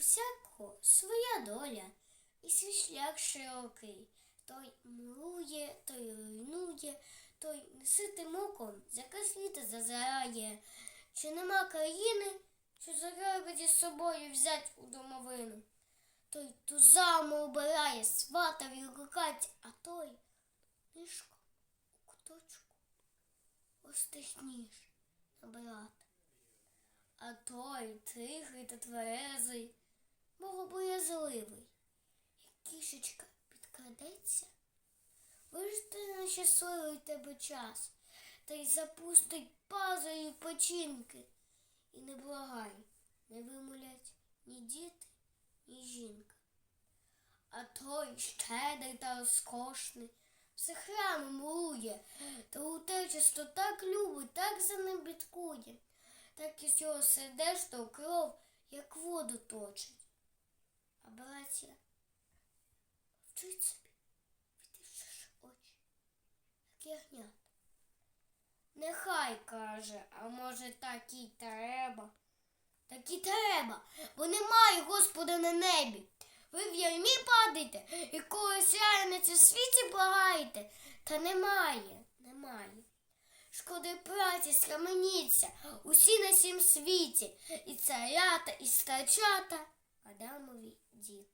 всякого своя доля, і свій шлях широкий. Той милує, той руйнує, той неситим оком з яка світа зазирає. Чи нема країни, що заради з собою взять у домовину? Той тузами обирає, свата відгукать, а той нишко у куточку остихніш набирати. А той тихий та тверезий, богобоязливий, як кішечка підкрадеться, вижде на щасливий тебе час, та й запустить пазою печінки. І не благай, не вимолять ні діти, ні жінка. А той щедрий та розкошний, все храми милує, та утечисто так любить, так за ним бідкує, так із його сердешного кров, як воду точить. А браття вчить собі, відивши очі, як ягнят. Нехай каже, а може так і треба. Так і треба, бо немає Господа на небі. Ви в ярмі падаєте і когось на цій світі благаєте. Та немає, немає. Шкоди праці схаменіться усі на сім світі, і царята, і старчата, Адамові діти.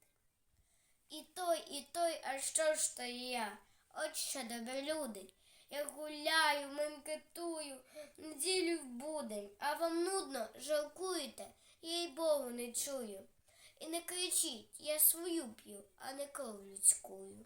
І той, і той, а що ж то я? От що добре люди. Я гуляю, менкетую, неділю в будень, а вам нудно, жалкуєте, я й Богу не чую. І не кричіть, я свою п'ю, а не кров людськую.